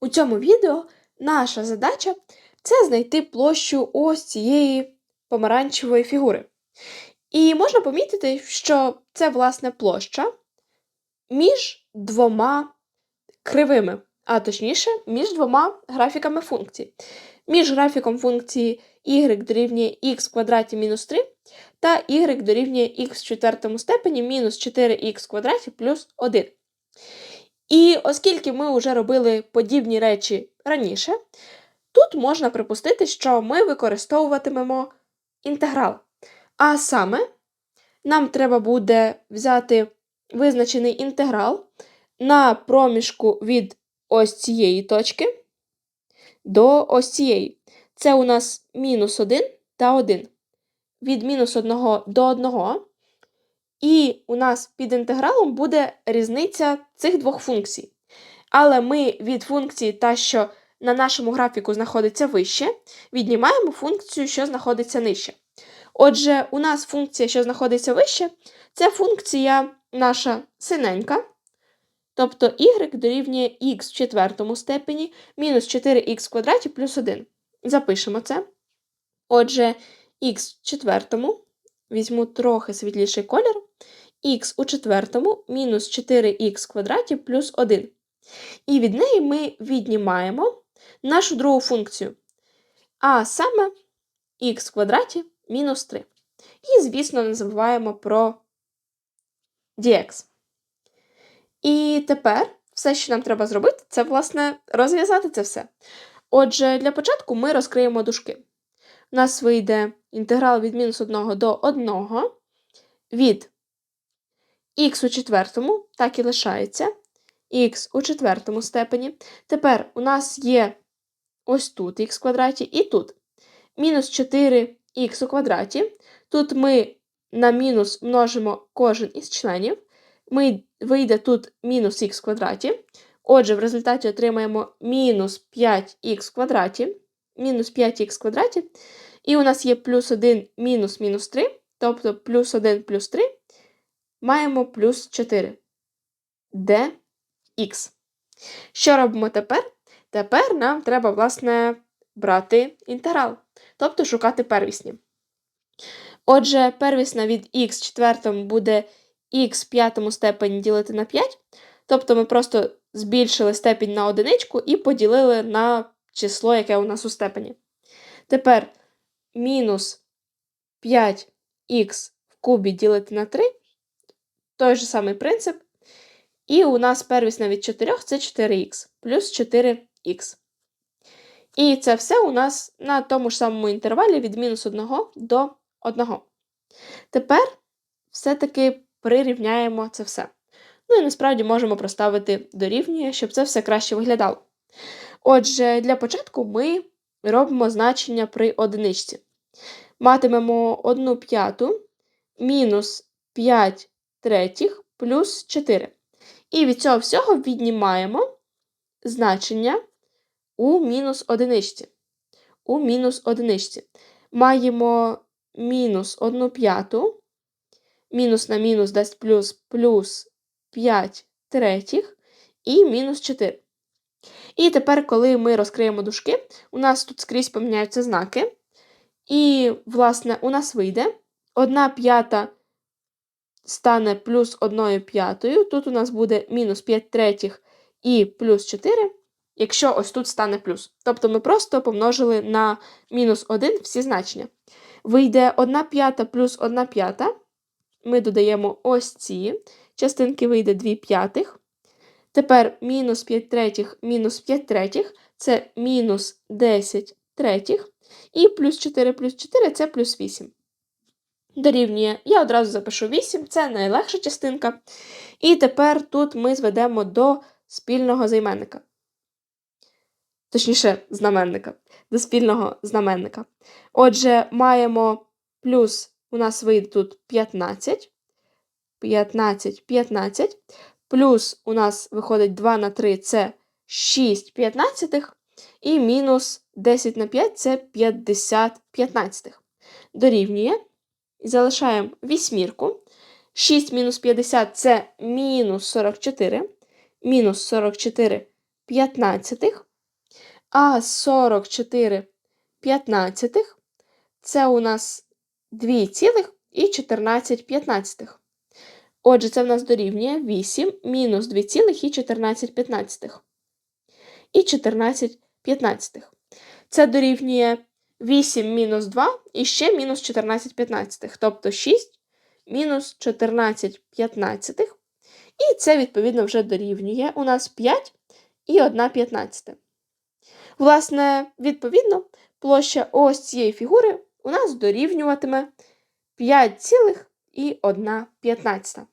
У цьому відео наша задача це знайти площу ось цієї помаранчевої фігури. І можна помітити, що це, власне, площа між двома кривими, а точніше, між двома графіками функцій. Між графіком функції y дорівнює в квадраті мінус 3 та y дорівнює x в четвертому степені мінус 4х в квадраті плюс 1. І оскільки ми вже робили подібні речі раніше, тут можна припустити, що ми використовуватимемо інтеграл. А саме, нам треба буде взяти визначений інтеграл на проміжку від ось цієї точки до ось цієї. Це у нас мінус 1 та 1. Від мінус 1 до 1. І у нас під інтегралом буде різниця цих двох функцій. Але ми від функції, та, що на нашому графіку знаходиться вище, віднімаємо функцію, що знаходиться нижче. Отже, у нас функція, що знаходиться вище, це функція наша синенька. Тобто y дорівнює x в четвертому степені мінус 4х в квадраті плюс 1. Запишемо це. Отже, х в четвертому, візьму трохи світліший колір, х у четвертому мінус 4х в квадраті плюс 1. І від неї ми віднімаємо нашу другу функцію. А саме х квадраті мінус 3. І, звісно, не забуваємо про dx. І тепер все, що нам треба зробити, це, власне, розв'язати це все. Отже, для початку ми розкриємо дужки. У нас вийде інтеграл від мінус 1 до 1 від х у четвертому, так і лишається, х у четвертому степені. Тепер у нас є ось тут х в квадраті і тут. Мінус 4х у квадраті. Тут ми на мінус множимо кожен із членів. Ми вийде тут мінус х в квадраті. Отже, в результаті отримаємо мінус 5х в квадраті, мінус 5х в квадраті. І у нас є плюс 1 мінус мінус 3, тобто плюс 1 плюс 3 маємо плюс 4 dx. Що робимо тепер? Тепер нам треба, власне, брати інтеграл, тобто шукати первісні. Отже, первісна від х четвертому буде х п'ятому степені ділити на 5. Тобто ми просто збільшили степінь на одиничку і поділили на число, яке у нас у степені. Тепер мінус 5х в кубі ділити на 3. Той же самий принцип. І у нас первісна від 4 це 4х плюс 4х. І це все у нас на тому ж самому інтервалі від мінус 1 до 1. Тепер все-таки прирівняємо це все. Ну і насправді можемо проставити дорівнює, щоб це все краще виглядало. Отже, для початку ми робимо значення при одиничці. Матимемо 1 п'яту мінус 5 третіх плюс 4. І від цього всього віднімаємо значення у мінус одиничці. У мінус одиничці. Маємо мінус 1 п'яту, мінус на мінус дасть плюс плюс 5 третіх і мінус 4. І тепер, коли ми розкриємо дужки, у нас тут скрізь поміняються знаки. І, власне, у нас вийде 1 п'ята стане плюс 1 п'ятою. Тут у нас буде мінус 5 третіх і плюс 4, якщо ось тут стане плюс. Тобто ми просто помножили на мінус 1 всі значення. Вийде 1 п'ята плюс 1 п'ята. Ми додаємо ось ці частинки, вийде 2 п'ятих. Тепер мінус 5 третіх, мінус 5 третіх це мінус 10 третіх. І плюс 4 плюс 4 це плюс 8. Дорівнює, я одразу запишу 8, це найлегша частинка. І тепер тут ми зведемо до спільного займенника. Точніше, знаменника, до спільного знаменника. Отже, маємо плюс, у нас вийде тут 15. 15, 15. Плюс у нас виходить 2 на 3 це 6 п'ятнадцятих. І мінус 10 на 5 це 50 п'ятнадцятих. Дорівнює. Залишаємо вісьмірку. 6 мінус 50 це мінус 44. Мінус 44 п'ятнадцятих. А 44 п'ятнадцятих це у нас 2,14. Отже, це в нас дорівнює 8 мінус 2,14. І 14 п'ятнадцятих. Це дорівнює 8 мінус 2 і ще мінус 14 п'ятнадцятих. Тобто 6 мінус 14 п'ятнадцятих. І це, відповідно, вже дорівнює у нас 5 і 1 п'ятнадцята. Власне, відповідно, площа ось цієї фігури у нас дорівнюватиме 5,1 п'ятнадцята.